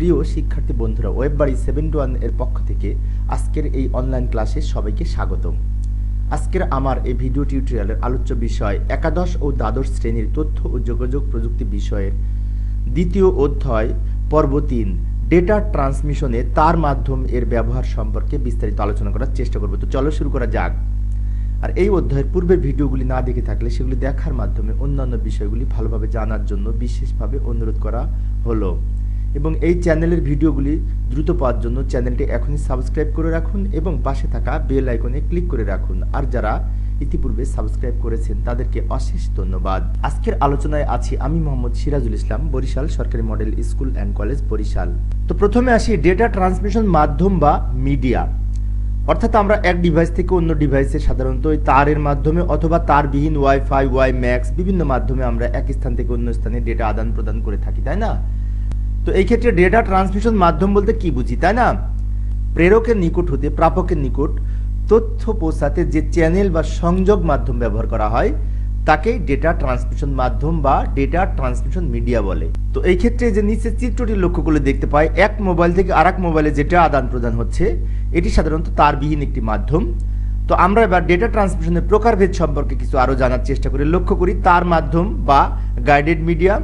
প্রিয় শিক্ষার্থী বন্ধুরা ওয়েব বাড়ি সেভেন ওয়ানের পক্ষ থেকে আজকের এই অনলাইন ক্লাসে সবাইকে স্বাগতম। আজকের আমার এই ভিডিও টিউটোরিয়ালের আলোচ্য বিষয় একাদশ ও দ্বাদশ শ্রেণির তথ্য ও যোগাযোগ প্রযুক্তি বিষয়ের দ্বিতীয় অধ্যায়, পর্ব তিন ডেটা ট্রান্সমিশনে তার মাধ্যম এর ব্যবহার সম্পর্কে বিস্তারিত আলোচনা করার চেষ্টা করব। তো চলো শুরু করা যাক। আর এই অধ্যায়ের পূর্বের ভিডিওগুলি না দেখে থাকলে সেগুলি দেখার মাধ্যমে অন্যান্য বিষয়গুলি ভালোভাবে জানার জন্য বিশেষভাবে অনুরোধ করা হলো। এবং এই চ্যানেলের ভিডিওগুলি দ্রুত পাওয়ার জন্য চ্যানেলটি এখনই সাবস্ক্রাইব করে রাখুন এবং পাশে থাকা বেল আইকনে ক্লিক করে রাখুন। আর যারা ইতিপূর্বে সাবস্ক্রাইব করেছেন, তাদেরকে অশেষ ধন্যবাদ। আজকের আলোচনায় আছি আমি মোহাম্মদ সিরাজুল ইসলাম, বরিশাল সরকারি model school and college Barishal. তো প্রথমে আসি ডেটা ট্রান্সমিশন মাধ্যম বা মিডিয়া। অর্থাৎ আমরা এক ডিভাইস থেকে অন্য ডিভাইসে সাধারণত ওই তারের মাধ্যমে অথবা তারবিহীন ওয়াইফাই, ওয়াই ম্যাক্স বিভিন্ন মাধ্যমে আমরা এক স্থান থেকে অন্য স্থানে ডেটা আদান প্রদান করে থাকি, তাই না? তো এই ক্ষেত্রে ডেটা ট্রান্সমিশন মাধ্যম বলতে কি বুঝি, তাই না? প্রেরকের নিকট হতে, প্রাপকের নিকট তথ্য পৌঁছাতে যে চ্যানেল বা সংযোগ মাধ্যম ব্যবহার করা হয়, তাকেই ডেটা ট্রান্সমিশন মাধ্যম বা ডেটা ট্রান্সমিশন মিডিয়া বলে। তো এই ক্ষেত্রে যে নিচে চিত্রটি লক্ষ্য করলে দেখতে পাই, এক মোবাইল থেকে আরেক মোবাইলে যেটা আদান প্রদান হচ্ছে, এটি সাধারণত তারবিহীন একটি মাধ্যম। তো আমরা এবার ডেটা ট্রান্সমিশনের প্রকারভেদ সম্পর্কে কিছু আরও জানার চেষ্টা করি লক্ষ্য করি, তার মাধ্যম বা গাইডেড মিডিয়া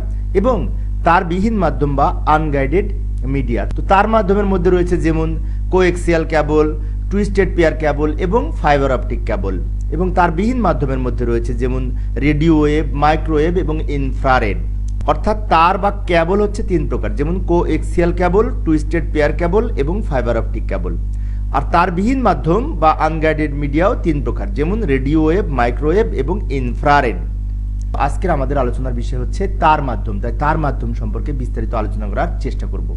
এবং তার বিহীন মাধ্যম বা আনগাইডেড মিডিয়া তো তার মাধ্যমের মধ্যে রয়েছে যেমন coaxial cable twisted pair cable এবং ফাইবার অপটিক ক্যাবল এবং তার বিহীন মাধ্যমের মধ্যে রয়েছে যেমন রেডিও ওয়েভ মাইক্রোওয়েভ এবং ইনফ্রারেড অর্থাৎ তার বা ক্যাবল হচ্ছে তিন প্রকার, যেমন coaxial cable twisted pair cable এবং ফাইবার অপটিক ক্যাবল আর তার বিহীন মাধ্যম বা আনগাইডেড মিডিয়াও তিন প্রকার, যেমন রেডিও ওয়েভ মাইক্রোওয়েভ এবং ইনফ্রারেড আজকের আমাদের আলোচনার বিষয় হচ্ছে তার মাধ্যম। তাই তার মাধ্যম সম্পর্কে বিস্তারিত আলোচনা করার চেষ্টা করব।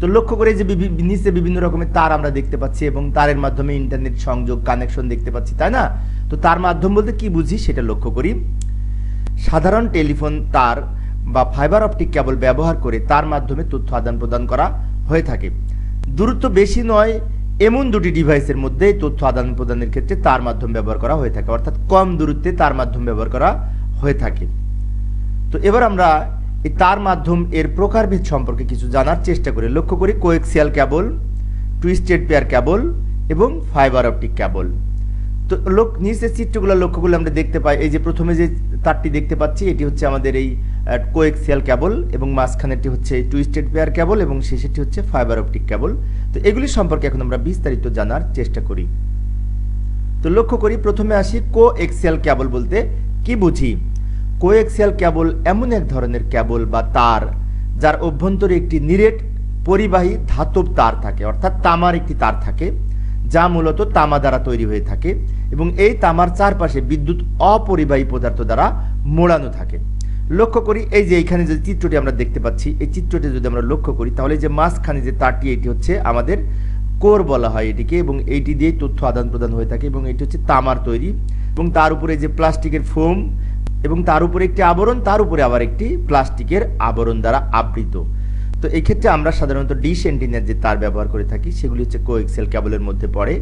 তো লক্ষ্য করে যে নিচে বিভিন্ন রকমের তার আমরা দেখতে পাচ্ছি এবং তারের মাধ্যমে ইন্টারনেট সংযোগ কানেকশন দেখতে পাচ্ছি, তাই না? তো তার মাধ্যম বলতে কি বুঝি সেটা লক্ষ্য করি। সাধারণ টেলিফোন তার বা ফাইবার অপটিক কেবল ব্যবহার করে তার মাধ্যমে তথ্য আদান প্রদান করা হয়ে থাকে। দূরত্ব বেশি নয়, এমন দুটি ডিভাইসের মধ্যে তথ্য আদান প্রদানের ক্ষেত্রে তার মাধ্যম ব্যবহার করা হয়ে থাকে। অর্থাৎ কম দূরত্বে তার মাধ্যম ব্যবহার করা হয়ে থাকে। তো এবার আমরা এই তার মাধ্যম এর প্রকারভেদ সম্পর্কে কিছু জানার চেষ্টা করি। লক্ষ্য করি coaxial cable twisted pair cable এবং ফাইবার অপটিক ক্যাবল তো লোক নিচের চিত্রগুলো লক্ষ্য করলে আমরা দেখতে পাই, এই যে প্রথমে যে তারটি দেখতে পাচ্ছি, এটি হচ্ছে আমাদের এই কোয়েক্সিয়াল ক্যাবল এবং মাঝখানেরটি হচ্ছে টুইস্টেড পেয়ার ক্যাবল এবং শেষেরটি হচ্ছে ফাইবার অপটিক ক্যাবল তো এগুলি সম্পর্কে এখন আমরা বিস্তারিত জানার চেষ্টা করি। তো লক্ষ্য করি, প্রথমে আসি কো এক্সিয়াল ক্যাবল বলতে কি বুঝি? কোয়েক্সিয়াল ক্যাবল এমন এক ধরনের ক্যাবল বা তার, যার অভ্যন্তরে একটি নিরেট পরিবাহী ধাতব তার থাকে, অর্থাৎ তামার একটি তার থাকে, যা মূলত তামা দ্বারা তৈরি হয়ে থাকে এবং এই তামার চারপাশে বিদ্যুৎ অপরিবাহী পদার্থ দ্বারা মোড়ানো থাকে। লক্ষ্য করি, এই যে এইখানে যে চিত্রটি আমরা দেখতে পাচ্ছি, এই চিত্রটি যদি আমরা লক্ষ্য করি, তাহলে যে মাঝখানে যে তারটি, এটি হচ্ছে আমাদের কোর বলা হয় এটিকে এবং এইটি দিয়ে তথ্য আদান প্রদান হয়ে থাকে এবং এটি হচ্ছে তামার তৈরি এবং তার উপরে যে প্লাস্টিকের ফোম এবং তার উপরে একটি আবরণ, তার উপরে আবার একটি প্লাস্টিকের আবরণ দ্বারা আবৃত। তো এই ক্ষেত্রে আমরা সাধারণত ডিশ এন্টিনার যে তার ব্যবহার করে থাকি, সেগুলি হচ্ছে কোএক্সেল ক্যাবলের মধ্যে পড়ে।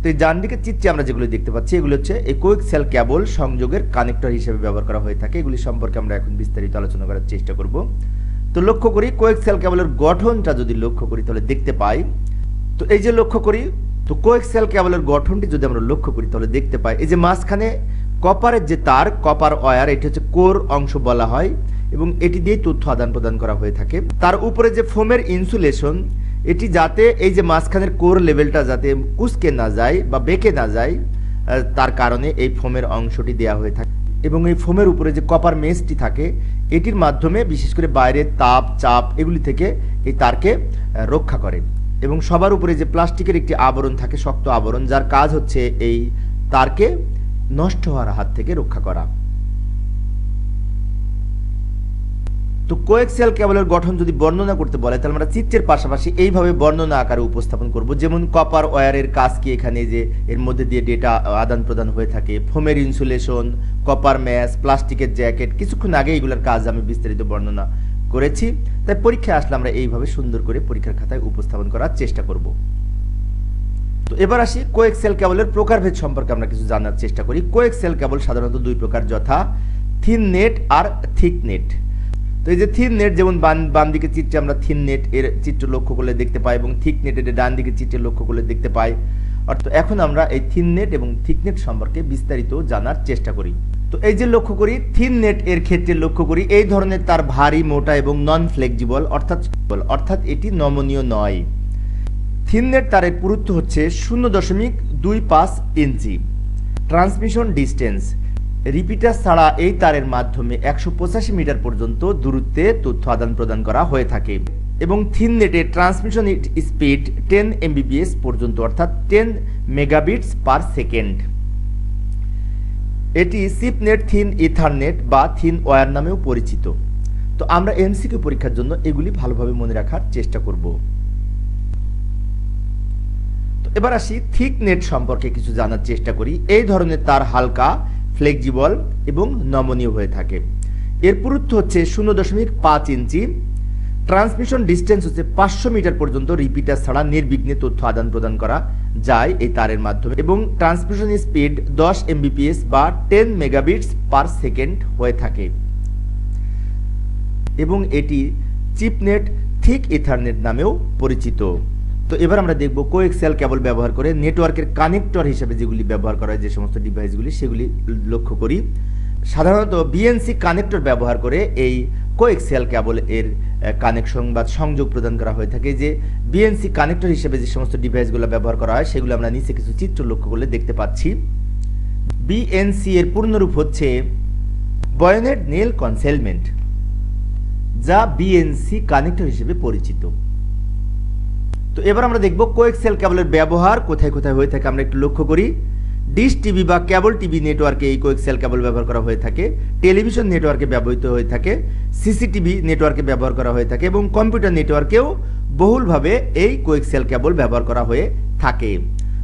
তো এই ডান দিকের চিত্রে আমরা যেগুলো দেখতে পাচ্ছি, এগুলো হচ্ছে এই কোএক্সেল ক্যাবল সংযোগের কানেক্টর হিসেবে ব্যবহার করা হয়ে থাকে। এগুলি সম্পর্কে আমরা এখন বিস্তারিত আলোচনা করার চেষ্টা করব। তো লক্ষ্য করি কোএক্সেল ক্যাবলের গঠনটা যদি লক্ষ্য করি, তাহলে দেখতে পাই তো এই যে লক্ষ্য করি, তো কোএক্সেল ক্যাবলের গঠনটি যদি আমরা লক্ষ্য করি, তাহলে দেখতে পাই, এই যে মাঝখানে কপারের যে তার, কপার ওয়্যার এটি হচ্ছে কোর অংশ বলা হয়, এবং এটি দিয়ে তথ্য আদান প্রদান করা হয়ে থাকে। তার উপরে যে ফোমের ইনসুলেশন, এটি যাতে এই যে মাঝখানের কোর লেভেলটা যাতে কুচকে না যায় বা বেঁকে না যায় তার কারণে এই ফোমের অংশটি দেওয়া হয়ে থাকে। এবং এই ফোমের উপরে যে কপার মেসটি থাকে, এটির মাধ্যমে বিশেষ করে বাইরের তাপ, চাপ, এগুলি থেকে এই তারকে রক্ষা করে। এবং সবার উপরে যে প্লাস্টিকের একটি আবরণ থাকে, শক্ত আবরণ, যার কাজ হচ্ছে এই তারকে নষ্ট হওয়ার হাত থেকে রক্ষা করা। তো কোয়েক্সিয়াল কেবলের গঠন যদি বর্ণনা করতে বলে, তাহলে আমরা চিত্রের পাশাপাশি এইভাবে বর্ণনা আকারে উপস্থাপন করব। যেমন কপার ওয়্যারের কাজ কি এখানে যে এর মধ্যে দিয়ে ডেটা আদান প্রদান হয়ে থাকে, ফোমের ইনসুলেশন, কপার ম্যাচ প্লাস্টিকের জ্যাকেট, কিছুক্ষণ আগে এগুলোর কাজ আমি বিস্তারিত বর্ণনা করেছি, তাই পরীক্ষায় আসলে আমরা এইভাবে সুন্দর করে পরীক্ষার খাতায় উপস্থাপন করার চেষ্টা করব। তো এবার আসি কোএক্সেল কেবলের প্রকারভেদ সম্পর্কে আমরা কিছু জানার চেষ্টা করি। কোএক্সেল কেবল সাধারণত দুই প্রকার, যথা থিন নেট আর থিক নেট তো এই যে থিন নেট যেমন বাম বাম দিকে চিত্রে আমরা থিন নেট এর চিত্র লক্ষ্য করলে দেখতে পাই এবং থিক নেটের ডান দিকে চিত্রে লক্ষ্য করলে দেখতে পাই। অর্থাৎ এখন আমরা এই থিন নেট এবং থিক নেট সম্পর্কে বিস্তারিত জানার চেষ্টা করি। তো এই যে লক্ষ্য করি থিন নেট এর ক্ষেত্রে লক্ষ্য করি, এই ধরনের তার ভারী, মোটা এবং নন ফ্লেক্সিবল অর্থাৎ অর্থাৎ এটি নমনীয় নয়। থিন নেট তারের পুরুত্ব হচ্ছে শূন্য দশমিক দুই পাঁচ ইঞ্চি। ট্রান্সমিশন ডিস্টেন্স রিপিটার ছাড়া এই তারের মাধ্যমে একশো পঁচাশি মিটার পর্যন্ত দূরত্বে তথ্য আদান প্রদান করা হয়ে থাকে এবং থিন নেটের ট্রান্সমিশন স্পিড টেন এমবিবিএস পর্যন্ত, অর্থাৎ টেন মেগাবিটস পার সেকেন্ড এটি সিপনেট, থিন, ইথারনেট বা থিন ওয়ার নামেও পরিচিত। তো আমরা এমসিকিউ পরীক্ষার জন্য এগুলি ভালোভাবে মনে রাখার চেষ্টা করব। তো এবার আসি থিক নেট সম্পর্কে কিছু জানার চেষ্টা করি। এই ধরনের তার হালকা, ফ্লেক্সিবল এবং নমনীয় হয়ে থাকে। এর পুরুত্ব হচ্ছে শূন্য দশমিক পাঁচ ইঞ্চি। ট্রান্সমিশন ডিস্টেন্স হচ্ছে পাঁচশো মিটার পর্যন্ত রিপিটার ছাড়া নির্বিঘ্নে তথ্য আদান প্রদান করা যায় এই তারের মাধ্যমে এবং ট্রান্সমিশন স্পিড দশ এমবিপিএস বা টেন মেগাবিটস পার সেকেন্ড হয়ে থাকে। এবং এটি চিপনেট থিক ইথারনেট নামেও পরিচিত। তো এবার আমরা দেখব কোএক্সেল কেবল ব্যবহার করে নেটওয়ার্কের কানেক্টর হিসেবে যেগুলি ব্যবহার করা হয়, যে সমস্ত ডিভাইসগুলি, সেগুলি লক্ষ্য করি। সাধারণত বিএনসি কানেক্টর ব্যবহার করে এই কোএক্সেল কেবল এর কানেকশন বা সংযোগ প্রদান করা হয়ে থাকে যে বিএনসি কানেক্টর হিসেবে যে সমস্ত ডিভাইসগুলো ব্যবহার করা হয়, সেগুলো আমরা নিচে কিছু চিত্র লক্ষ্য করলে দেখতে পাচ্ছি। বিএনসি এর পূর্ণরূপ হচ্ছে বয়নেট নেল কনসেলমেন্ট যা বিএনসি কানেক্টর হিসেবে পরিচিত। তো এবার আমরা দেখব কোএক্সেল কেবলের ব্যবহার কোথায় কোথায় হয়ে থাকে, আমরা একটু লক্ষ্য করি। ডিশ টিভি বা কেবল টিভি নেটওয়ার্কে এই কোএক্সেল কেবল ব্যবহার করা হয়ে থাকে, টেলিভিশন নেটওয়ার্কে ব্যবহৃত হয়ে থাকে, সিসিটিভি নেটওয়ার্কে ব্যবহার করা হয়ে থাকে এবং কম্পিউটার নেটওয়ার্কেও বহুলভাবে এই কোএক্সেল কেবল ব্যবহার করা হয়ে থাকে।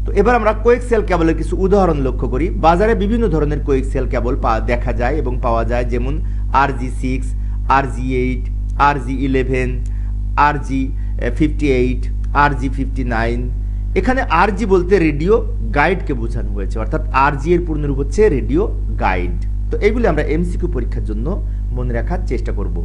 তো এবার আমরা কোএক্সেল কেবলের কিছু উদাহরণ লক্ষ্য করি। বাজারে বিভিন্ন ধরনের কোএক্সেল কেবল দেখা যায় এবং পাওয়া যায়, যেমন R G six R G eight R G eleven R G fifty eight R G fifty nine এখানে আর জি বলতে রেডিও গাইডকে বোঝানো হয়েছে, অর্থাৎ আর জি এর পূর্ণরূপ হচ্ছে রেডিও গাইড তো এইগুলি আমরা এমসিকিউ পরীক্ষার জন্য মনে রাখার চেষ্টা করব।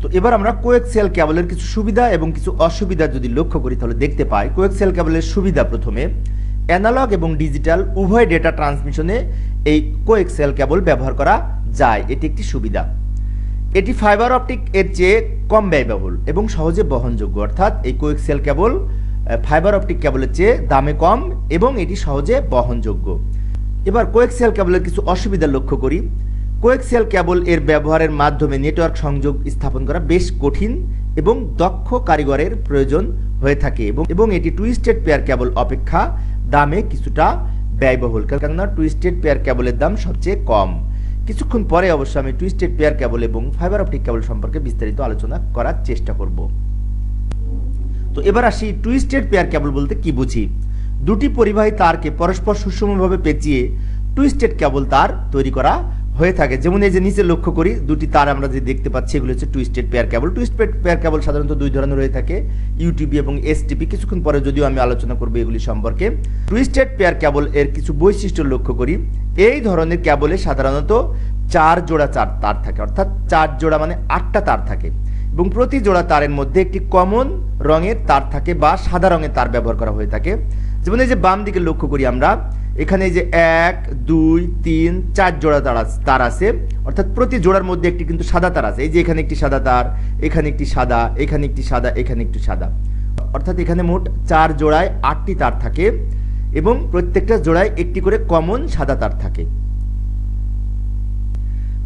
তো এবার আমরা কোয়েক্সেল কেবলের কিছু সুবিধা এবং কিছু অসুবিধা যদি লক্ষ্য করি, তাহলে দেখতে পাই কোয়েক্সেল কেবলের সুবিধা প্রথমে অ্যানালগ এবং ডিজিটাল উভয় ডেটা ট্রান্সমিশনে এই কোয়েক্সেল কেবল ব্যবহার করা যায়। এটি একটি সুবিধা। এটি ফাইবার অপটিক এর চেয়ে কম ব্যয়বহুল এবং সহজে বহনযোগ্য। অর্থাৎ এই কোয়েক্সেল কেবল ফাইবার অপটিক কেবলের চেয়ে দামে কম এবং এটি সহজে বহনযোগ্য। এবার কোয়েক্সেল কেবলের কিছু অসুবিধা লক্ষ্য করি। কোয়েক্সেল কেবল এর ব্যবহারের মাধ্যমে নেটওয়ার্ক সংযোগ স্থাপন করা বেশ কঠিন এবং দক্ষ কারিগরের প্রয়োজন হয়ে থাকে এবং এবং এটি টুইস্টেড পেয়ার কেবল অপেক্ষা দামে কিছুটা ব্যয়বহুল। কেননা টুইস্টেড পেয়ার কেবলের দাম সবচেয়ে কম। কিছুক্ষণ পরে অবশ্য আমি টুইস্টেড পেয়ার কেবল এবং ফাইবার অপটিক কেবল সম্পর্কে বিস্তারিত আলোচনা করার চেষ্টা করব। তো এবার আসি টুইস্টেড পেয়ার কেবল বলতে কি বুঝি? দুটি পরিবাহী তারকে পরস্পর সুষমভাবে পেঁচিয়ে টুইস্টেড কেবল তার তৈরি করা হয়ে থাকে। যেমন এই যে নিচে লক্ষ্য করি, দুটি তার আমরা যে দেখতে পাচ্ছি, এগুলো হচ্ছে twisted pair cable twisted pair cable সাধারণত দুই ধরনের হয়ে থাকে ইউটিবি এবং এসটিপি কিছুক্ষণ পরে যদিও আমি আলোচনা করব এগুলি সম্পর্কে। টুইস্টেড পেয়ার কেবল এর কিছু বৈশিষ্ট্য লক্ষ্য করি। এই ধরনের কেবলে সাধারণত চার জোড়া চার তার থাকে, অর্থাৎ চার জোড়া মানে আটটা তার থাকে। এবং প্রতি জোড়া তারের মধ্যে একটি কমন রঙের তার থাকে বা সাদা রঙের তার ব্যবহার করা হয়ে থাকে। যেমন এই যে বাম দিকে লক্ষ্য করি আমরা এখানে যে এক, দুই, তিন, চার জোড়া তার তার আছে। অর্থাৎ প্রতি জোড়ার মধ্যে একটি কিন্তু সাদা তার আছে। এই যে এখানে একটি সাদা তার, এখানে একটি সাদা, এখানে একটি সাদা, এখানে একটু সাদা। অর্থাৎ এখানে মোট চার জোড়ায় আটটি তার থাকে এবং প্রত্যেকটা জোড়ায় একটি করে কমন সাদা তার থাকে।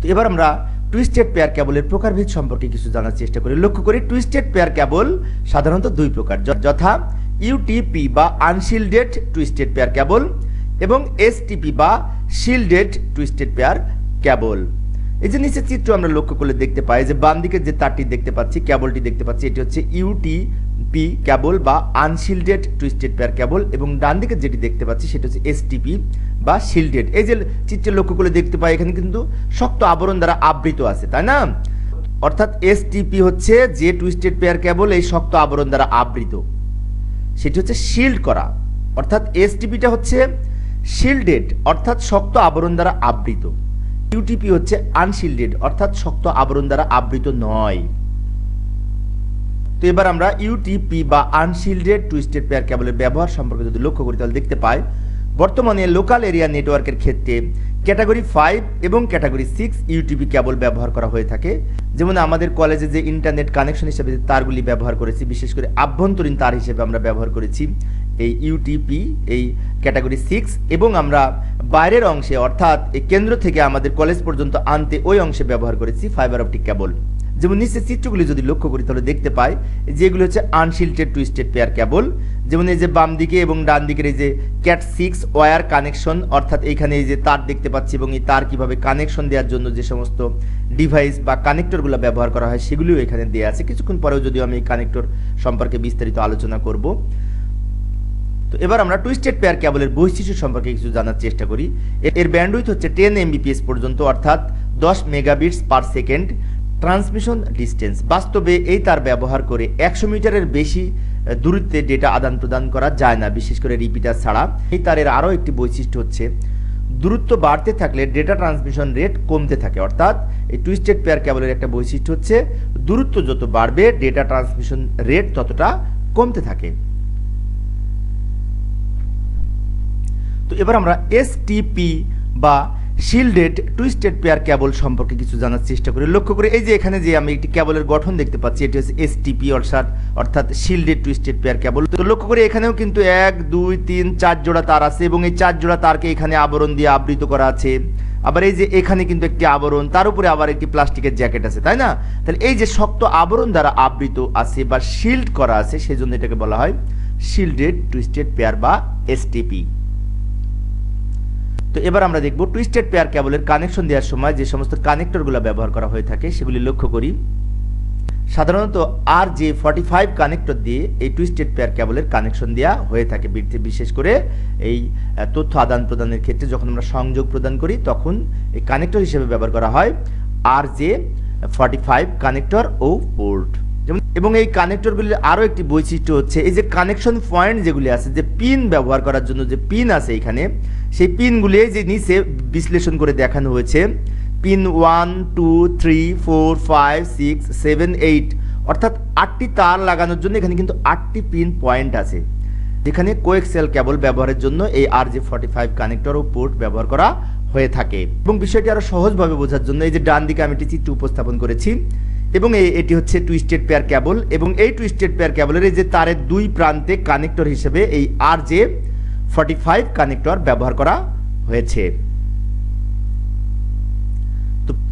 তো এবার আমরা টুইস্টেড পেয়ার ক্যাবলের প্রকারভেদ সম্পর্কে কিছু জানার চেষ্টা করি। লক্ষ্য করি টুইস্টেড পেয়ার ক্যাবল সাধারণত দুই প্রকার। যথা ইউটিপি বা আনশিল্ডেড টুইস্টেড পেয়ার কেবল এবং এসটিপি বা শিল্ডেড টুইস্টেড পেয়ার কেবল এই যে নিচে চিত্র আমরা লক্ষ্য করলে দেখতে পাই যে বাম দিকে যে তারটি দেখতে পাচ্ছি কেবলটি দেখতে পাচ্ছি, এটি হচ্ছে ইউটি পি কেবল বা আনশিল্ডেড টুইস্টেড পেয়ার কেবল এবং ডান দিকে যেটি দেখতে পাচ্ছি সেটা হচ্ছে এসটিপি বা শিল্ডেড এই যে চিত্রে লক্ষ্য করলে দেখতে পাই, এখানে কিন্তু শক্ত আবরণ দ্বারা আবৃত আছে, তাই না? অর্থাৎ এসটিপি হচ্ছে যে টুইস্টেড পেয়ার কেবল এই শক্ত আবরণ দ্বারা আবৃত। সেটি হচ্ছে শিল্ড করা। অর্থাৎ এসটিপিটা হচ্ছে শিল্ডেড অর্থাৎ শক্ত আবরণ দ্বারা আবৃত। ইউটিপি হচ্ছে আনশিল্ডেড অর্থাৎ শক্ত আবরণ দ্বারা আবৃত নয়। তো এবার আমরা ইউটিপি বা আনশিল্ডেড টুইস্টেড পেয়ার কেবলের ব্যবহার সম্পর্কে যদি লক্ষ্য করি, তাহলে দেখতে পাই, বর্তমানে লোকাল এরিয়া নেটওয়ার্কের ক্ষেত্রে ক্যাটাগরি ফাইভ এবং ক্যাটাগরি সিক্স ইউটিপি কেবল ব্যবহার করা হয়ে থাকে। যেমন আমাদের কলেজে যে ইন্টারনেট কানেকশন হিসেবে যে তারগুলি ব্যবহার করেছি, বিশেষ করে আভ্যন্তরীণ তার হিসেবে আমরা ব্যবহার করেছি, এই ইউটিপি এই ক্যাটাগরি সিক্স এবং আমরা বাইরের অংশে, অর্থাৎ এই কেন্দ্র থেকে আমাদের কলেজ পর্যন্ত আনতে ওই অংশে ব্যবহার করেছি ফাইবার অপটিক কেবল যেমন নিচে চিত্রগুলি যদি লক্ষ্য করি, তাহলে দেখতে পাই যে এগুলো হচ্ছে আনশিল্টেড টুইস্টেড পেয়ার কেবল যেমন এই যে বাম দিকে এবং ডান দিকের এই যে ক্যাট সিক্স ওয়্যার কানেকশন অর্থাৎ এইখানে এই যে তার দেখতে পাচ্ছি এবং এই তার কীভাবে কানেকশন দেওয়ার জন্য যে সমস্ত ডিভাইস বা কানেক্টরগুলো ব্যবহার করা হয়, সেগুলিও এখানে দেওয়া আছে। কিছুক্ষণ পরেও যদিও আমি এই কানেক্টর সম্পর্কে বিস্তারিত আলোচনা করব। তো এবার আমরা টুইস্টেড পেয়ার কেবলের বৈশিষ্ট্য সম্পর্কে কিছু জানার চেষ্টা করি। এর ব্যান্ডউইথ হচ্ছে টেন এমবিপিএস পর্যন্ত, অর্থাৎ দশ megabits per second transmission distance. বাস্তবে এই তার ব্যবহার করে একশো মিটারের বেশি দূরত্বে ডেটা আদান প্রদান করা যায় না, বিশেষ করে রিপিটার ছাড়া। এই তারের আরও একটি বৈশিষ্ট্য হচ্ছে, দূরত্ব বাড়তে থাকলে ডেটা ট্রান্সমিশন রেট কমতে থাকে। অর্থাৎ এই টুইস্টেড পেয়ার কেবলের একটা বৈশিষ্ট্য হচ্ছে, দূরত্ব যত বাড়বে, ডেটা ট্রান্সমিশন রেট ততটা কমতে থাকে। তো এবার আমরা এসটিপি বা শিল্ডেড টুইস্টেড পেয়ার কেবল সম্পর্কে কিছু জানার চেষ্টা করি। লক্ষ্য করে এই যে এখানে যে আমি একটি কেবলের গঠন দেখতে পাচ্ছি, এটি হচ্ছে এসটিপি অর্থাৎ অর্থাৎ শিল্ডেড টুইস্টেড পেয়ার কেবল তো লক্ষ্য করে এখানেও কিন্তু এক, দুই, তিন, চার জোড়া তার আছে এবং এই চার জোড়া তারকে এখানে আবরণ দিয়ে আবৃত করা আছে। আবার এই যে এখানে কিন্তু একটি আবরণ, তার উপরে আবার একটি প্লাস্টিকের জ্যাকেট আছে, তাই না? তাহলে এই যে শক্ত আবরণ দ্বারা আবৃত আছে বা শিল্ড করা আছে সেই জন্য এটাকে বলা হয় শিল্ডেড টুইস্টেড পেয়ার বা এসটিপি তো এবার আমরা দেখব টুইস্টেড পেয়ার কেবলের কানেকশন দেওয়ার সময় যে সমস্ত কানেক্টরগুলো ব্যবহার করা হয়ে থাকে, সেগুলি লক্ষ্য করি। সাধারণত আর যে ফর্টি ফাইভ কানেক্টর দিয়ে এই টুইস্টেড পেয়ার কেবলের কানেকশন দেওয়া হয়ে থাকে বিশেষ করে এই তথ্য আদান প্রদানের ক্ষেত্রে যখন আমরা সংযোগ প্রদান করি, তখন এই কানেক্টর হিসেবে ব্যবহার করা হয় আর যে ফর্টি ফাইভ কানেক্টর ও পোর্ট যেমন, এবং এই কানেক্টরগুলির আরও একটি বৈশিষ্ট্য হচ্ছে, এই যে কানেকশন পয়েন্ট যেগুলি আছে, যে পিন ব্যবহার করার জন্য যে পিন আছে এখানে, সেই পিনগুলি যে নিচে বিশ্লেষণ করে দেখানো হয়েছে pin one two three four five six seven eight অর্থাৎ আটটি তার লাগানোর জন্য এখানে কিন্তু আটটি পিন পয়েন্ট আছে। যেখানে কোয়েক্সেল কেবল ব্যবহারের জন্য এই R J forty five connector ও পোর্ট ব্যবহার করা হয়ে থাকে। এবং বিষয়টি আরও সহজভাবে বোঝার জন্য এই যে ডান দিকে আমি একটি চিত্র উপস্থাপন করেছি এবং এটি হচ্ছে টুইস্টেড পেয়ার ক্যাবল এবং এই টুইস্টেড পেয়ার ক্যাবলের এই যে তারের দুই প্রান্তে কানেক্টর হিসেবে এই R J forty five connector ব্যবহার করা হয়েছে।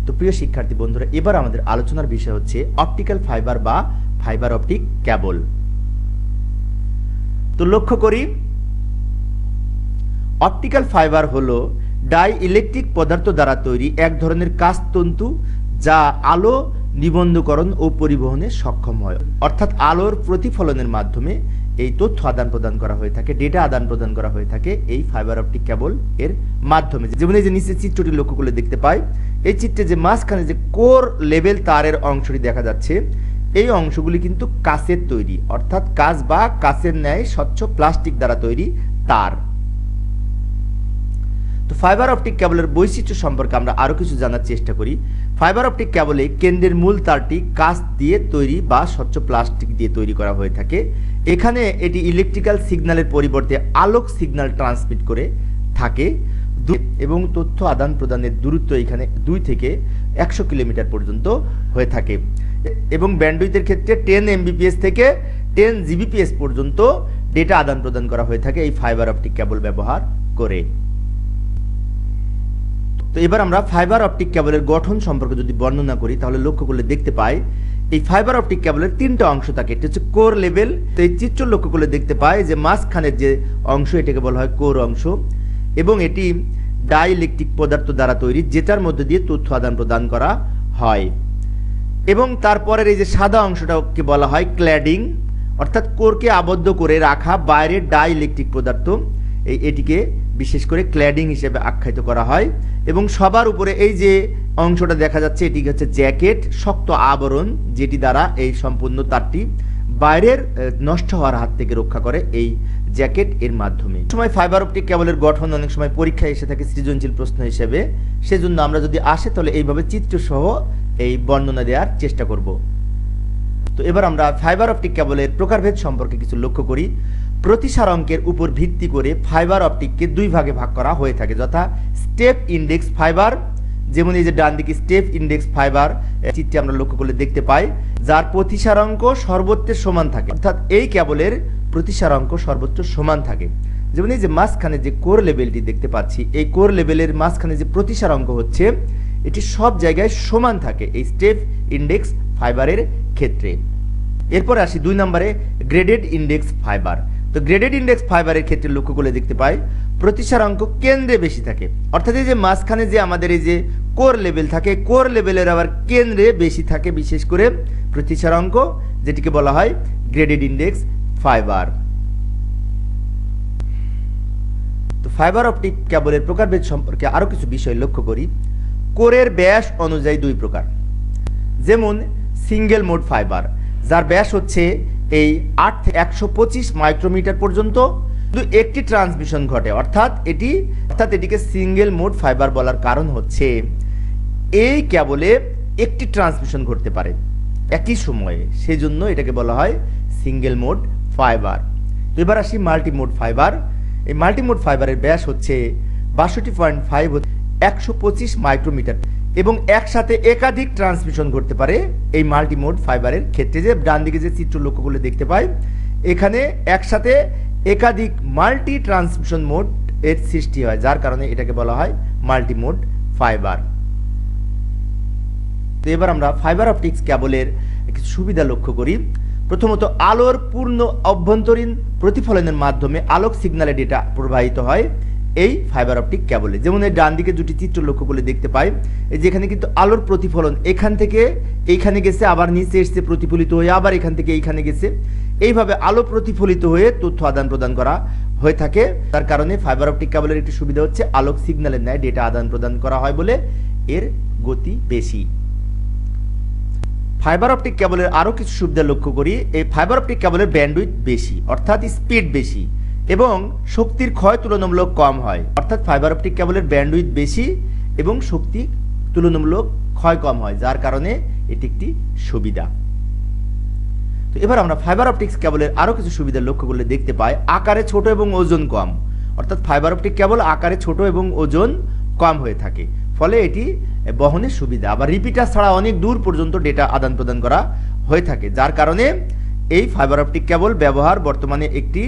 তো প্রিয় শিক্ষার্থী বন্ধুরা, এবার আমাদের আলোচনার বিষয় হচ্ছে অপটিক্যাল ফাইবার বা ফাইবার অপটিক ক্যাবল তো লক্ষ্য করি অপটিক্যাল ফাইবার হলো ডাই ইলেকট্রিক পদার্থ দ্বারা তৈরি এক ধরনের কাঁচ তন্তু যা আলো নিবন্ধকরণ ও পরিবহনে সক্ষম হয়। অর্থাৎ আলোর প্রতিফলনের মাধ্যমে এই তথ্য আদান প্রদান করা হয়ে থাকে ডেটা আদান প্রদান করা হয়ে থাকে এই ফাইবার অপটিক কেবল এর মাধ্যমে। যেমন এই যে নিচে চিত্রটি লক্ষ্য করলে দেখতে পাই, এই চিত্রে যে মাঝখানে যে কোর লেভেল তারের অংশটি দেখা যাচ্ছে, এই অংশগুলি কিন্তু কাঁচের তৈরি, অর্থাৎ কাঁচ বা কাঁচের ন্যায় স্বচ্ছ প্লাস্টিক দ্বারা তৈরি তার। তো ফাইবার অপটিক কেবলের বৈশিষ্ট্য সম্পর্কে আমরা আরও কিছু জানার চেষ্টা করি। ফাইবার অপটিক কেবলে কেন্দ্রের মূল তারটি কাঁচ দিয়ে তৈরি বা স্বচ্ছ প্লাস্টিক দিয়ে তৈরি করা হয়ে থাকে। এখানে এটি ইলেকট্রিক্যাল সিগন্যালের পরিবর্তে আলোক সিগন্যাল ট্রান্সমিট করে থাকে। এবং তথ্য আদান প্রদানের দূরত্ব এখানে দুই থেকে একশো কিলোমিটার পর্যন্ত হয়ে থাকে। এবং ব্যান্ডউইথের ক্ষেত্রে টেন এমবিপিএস থেকে টেন জিবিপিএস পর্যন্ত ডেটা আদান প্রদান করা হয়ে থাকে এই ফাইবার অপটিক কেবল ব্যবহার করে। তো এবার আমরা ফাইবার অপটিক কেবলের গঠন সম্পর্কে যদি বর্ণনা করি, তাহলে লক্ষ্য করলে দেখতে পাই, এই ফাইবার অপটিক কেবলের তিনটা অংশ থাকে। এটি হচ্ছে কোর লেভেল তো এই চিত্র লক্ষ্য করলে দেখতে পাই যে মাঝখানের যে অংশ, এটাকে বলা হয় কোর অংশ, এবং এটি ডাইইলেকট্রিক পদার্থ দ্বারা তৈরি, যেটার মধ্যে দিয়ে তথ্য আদান প্রদান করা হয়। এবং তারপরের এই যে সাদা অংশটাকে বলা হয় ক্ল্যাডিং অর্থাৎ কোরকে আবদ্ধ করে রাখা বাইরের ডাই ইলেকট্রিক পদার্থ, এই এটিকে বিশেষ করে ক্ল্যাডিং হিসেবে আখ্যায়িত করা হয় এবং সবার উপরে এই যে অংশটা দেখা যাচ্ছে, এটি হচ্ছে জ্যাকেট শক্ত আবরণ, যেটি দ্বারা এই সম্পূর্ণ তারটি বাইরের নষ্ট হওয়ার হাত থেকে রক্ষা করে এই জ্যাকেট এর মাধ্যমে। সময় ফাইবার অপটিক কেবলের গঠন, অনেক সময় পরীক্ষায় এসে থাকে সৃজনশীল প্রশ্ন হিসেবে। সেজন্য আমরা যদি আসে, তাহলে এইভাবে চিত্রসহ এই বর্ণনা দেওয়ার চেষ্টা করব। তো এবার আমরা ফাইবার অপটিক কেবলের প্রকারভেদ সম্পর্কে কিছু লক্ষ্য করি। প্রতিসারাঙ্কের উপর ভিত্তি করে ফাইবার অপটিককে দুই ভাগে ভাগ করা হয়ে থাকে, যথা স্টেপ ইন্ডেক্স ফাইবার যেমন এই যে ডান দিকে স্টেপ ইন্ডেক্স ফাইবার চিত্রে আমরা লক্ষ্য করলে দেখতে পাই, যার প্রতিসারাঙ্ক সর্বত্রের সমান থাকে, অর্থাৎ এই কেবলের প্রতিসারাঙ্ক সর্বোচ্চ সমান থাকে। যেমন এই যে মাঝখানে যে কোর লেভেলটি দেখতে পাচ্ছি, এই কোর লেভেলের মাঝখানে যে প্রতিসারাঙ্ক হচ্ছে, এটি সব জায়গায় সমান থাকে এই স্টেপ ইন্ডেক্স ফাইবারের ক্ষেত্রে। এরপর আসি দুই নম্বরে গ্রেডেড ইন্ডেক্স ফাইবার তো গ্রেডেড ইন্ডেক্স ফাইবারের ক্ষেত্রে লক্ষ্য করে দেখতে পাই। প্রতিসারাঙ্ক কেন্দ্রে বেশি থাকে। অর্থাৎ এই যে মাঝখানে যে আমাদের এই যে কোর লেভেল থাকে কোর লেভেলের আবার কেন্দ্রে বেশি থাকে বিশেষ করে প্রতিসারাঙ্ক যেটিকে বলা হয় গ্রেডেড ইন্ডেক্স ফাইবার তো ফাইবার অপটিক কেবলের প্রকারভেদ সম্পর্কে আরও কিছু বিষয় লক্ষ্য করি। কোরের ব্যাস অনুযায়ী দুই প্রকার। যেমন সিঙ্গেল মোড ফাইবার যার ব্যাস হচ্ছে এই আট একশো পঁচিশ মাইক্রোমিটার পর্যন্ত শুধু একটি ট্রান্সমিশন ঘটে। অর্থাৎ এটি, অর্থাৎ এটিকে সিঙ্গেল মোড ফাইবার বলার কারণ হচ্ছে, এই কেবলে একটি ট্রান্সমিশন ঘটতে পারে একই সময়ে। সেই জন্য এটাকে বলা হয় সিঙ্গেল মোড ফাইবার তো এবার আসি মাল্টি মোড ফাইবার এই মাল্টি মোড ফাইবারের ব্যাস হচ্ছে বাষট্টি পয়েন্ট ফাইভ একশো পঁচিশ মাইক্রোমিটার। এবং একসাথে একাধিক ট্রান্সমিশন ঘটতে পারে। এই মাল্টিমোড ফাইবারের ক্ষেত্রে যে ডান দিকে যে চিত্র লক্ষ্য করলে দেখতে পাই, এখানে একসাথে একাধিক মাল্টি ট্রান্সমিশন মোড এর সৃষ্টি হয়, যার কারণে এটাকে বলা হয় মাল্টিমোড ফাইবার তো এবার আমরা ফাইবার অপটিক্স ক্যাবলের কিছু সুবিধা লক্ষ্য করি। প্রথমত, আলোর পূর্ণ অভ্যন্তরীণ প্রতিফলনের মাধ্যমে আলোক সিগন্যালে ডেটা প্রবাহিত হয়। এই ফাইবার অপটিক কেবলে যেমন এই ডান দিকে দুটি চিত্র লক্ষ্য করলে দেখতে পাই যেখানে কিন্তু আলোর প্রতিফলন, এখান থেকে এইখানে গেছে, আবার নিচে এসছে প্রতিফলিত হয়ে, আবার এখান থেকে এইখানে গেছে। এইভাবে আলো প্রতিফলিত হয়ে তথ্য আদান প্রদান করা হয়ে থাকে। তার কারণে ফাইবার অপটিক ক্যাবলের একটি সুবিধা হচ্ছে আলোক সিগন্যালের ন্যায় ডেটা আদান প্রদান করা হয় বলে এর গতি বেশি। ফাইবার অপটিক ক্যাবলের আরও কিছু সুবিধা লক্ষ্য করি, এই ফাইবার অপটিক ক্যাবলের ব্যান্ডউইথ বেশি, অর্থাৎ স্পিড বেশি। এবং শক্তির ক্ষয় তুলনামূলক কম হয়। অর্থাৎ ফাইবার অপটিক কেবলের ব্যান্ডউইথ বেশি এবং শক্তি তুলনামূলক ক্ষয় কম হয়, যার কারণে এটি একটি সুবিধা। তো এবার আমরা ফাইবার অপটিক্স কেবলের আরও কিছু সুবিধা লক্ষ্য করলে দেখতে পাই, আকারে ছোট এবং ওজন কম। অর্থাৎ ফাইবার অপটিক কেবল আকারে ছোট এবং ওজন কম হয়ে থাকে। ফলে এটি বহনের সুবিধা। আবার রিপিটার ছাড়া অনেক দূর পর্যন্ত ডেটা আদান প্রদান করা হয়ে থাকে, যার কারণে এই ফাইবার অপটিক কেবল ব্যবহার বর্তমানে একটি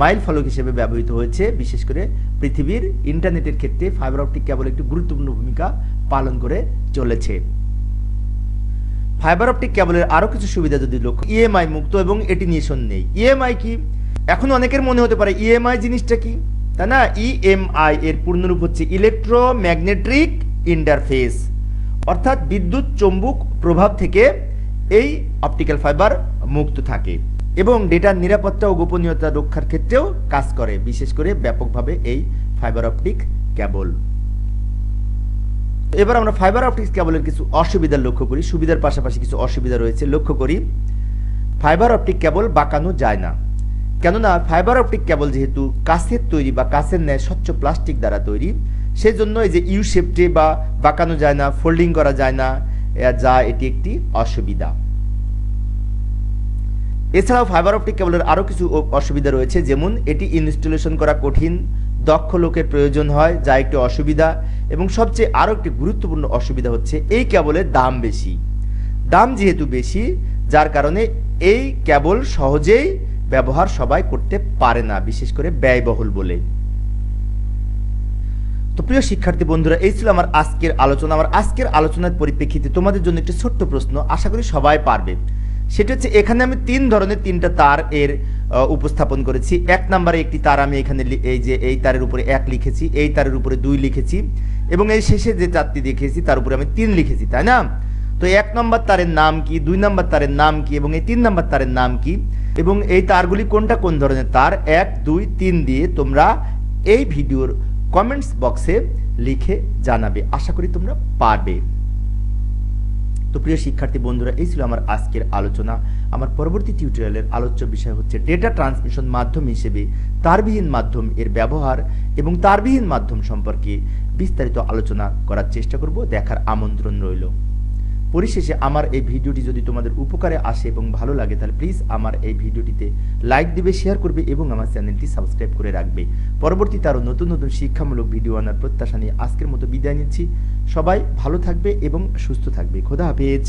মাইল ফলক হিসেবে ব্যবহৃত হয়েছে। বিশেষ করে পৃথিবীর ইন্টারনেটের ক্ষেত্রে ফাইবার অপটিক কেবল একটি গুরুত্বপূর্ণ ভূমিকা পালন করে চলেছে। ফাইবার অপটিক কেবলের আরও কিছু সুবিধা যদি লক্ষ্য ইএমআই মুক্ত এবং এটিনিয়েশন নেই। ইএমআই কি? এখন অনেকের মনে হতে পারে ইএমআই জিনিসটা কি? তাই না ইএমআই এর পূর্ণরূপ হচ্ছে ইলেকট্রোম্যাগনেটিক ইন্টারফেস অর্থাৎ বিদ্যুৎ চৌম্বক প্রভাব থেকে এই অপটিক্যাল ফাইবার মুক্ত থাকে এবং ডেটার নিরাপত্তা ও গোপনীয়তা রক্ষার ক্ষেত্রেও কাজ করে, বিশেষ করে ব্যাপকভাবে এই ফাইবার অপটিক কেবল এবার আমরা ফাইবার অপটিক্স কেবলের কিছু অসুবিধা লক্ষ্য করি, সুবিধার পাশাপাশি কিছু অসুবিধা রয়েছে। লক্ষ্য করি ফাইবার অপটিক কেবল বাঁকানো যায় না। কেননা ফাইবার অপটিক কেবল যেহেতু কাছের তৈরি বা কাছের ন্যায় স্বচ্ছ প্লাস্টিক দ্বারা তৈরি, সেজন্য এই যে ইউ শেপটে বা বাঁকানো যায় না ফোল্ডিং করা যায় না যা এটি একটি অসুবিধা। এছাড়াও ফাইবার অপটিক কেবলের আরও কিছু অসুবিধা রয়েছে, যেমন এটি ইনস্টলেশন করা কঠিন, দক্ষ লোকের প্রয়োজন হয়, যা একটি অসুবিধা, এবং সবচেয়ে আরও একটি গুরুত্বপূর্ণ অসুবিধা হচ্ছে এই কেবলের দাম বেশি। দাম যেহেতু বেশি, যার কারণে এই কেবল সহজেই ব্যবহার সবাই করতে পারে না, বিশেষ করে ব্যয়বহুল বলে। তো প্রিয় শিক্ষার্থী বন্ধুরা, এই ছিল আমার আজকের আলোচনা। আমার আজকের আলোচনার পরিপ্রেক্ষিতে তোমাদের জন্য একটি ছোট্ট প্রশ্ন, আশা করি সবাই পারবে। সেটা হচ্ছে, এখানে আমি তিন ধরনের তিনটা তার এর উপস্থাপন করেছি। এক নম্বরে একটি তার আমি এখানে এই যে এই তারের উপরে এক লিখেছি, এই তারের উপরে দুই লিখেছি এবং এই শেষে যে চারটি দেখেছি, তার উপরে আমি তিন লিখেছি, তাই না? তো এক নম্বর তারের নাম কি, দুই নম্বর তারের নাম কি এবং এই তিন নম্বর তারের নাম কি এবং এই তারগুলি কোনটা কোন ধরনের তার? এক, দুই, তিন দিয়ে তোমরা এই ভিডিওর কমেন্টস বক্সে লিখে জানাবে। আশা করি তোমরা পারবে। তো প্রিয় শিক্ষার্থী বন্ধুরা, এই ছিল আমার আজকের আলোচনা। আমার পরবর্তী টিউটোরিয়ালের আলোচ্য বিষয় হচ্ছে ডেটা ট্রান্সমিশন মাধ্যম হিসেবে তারবিহীন মাধ্যম এর ব্যবহার এবং তারবিহীন মাধ্যম সম্পর্কে বিস্তারিত আলোচনা করার চেষ্টা করব। দেখার আমন্ত্রণ রইল। পরিশেষে আমার এই ভিডিওটি যদি তোমাদের উপকারে আসে এবং ভালো লাগে, তাহলে প্লিজ আমার এই ভিডিওটিতে লাইক দিবে শেয়ার করবে এবং আমার চ্যানেলটি সাবস্ক্রাইব করে রাখবে। পরবর্তীতে আরও নতুন নতুন শিক্ষামূলক ভিডিও আনার প্রত্যাশা নিয়ে আজকের মতো বিদায় নিচ্ছি। সবাই ভালো থাকবে এবং সুস্থ থাকবে। খোদা হাফেজ।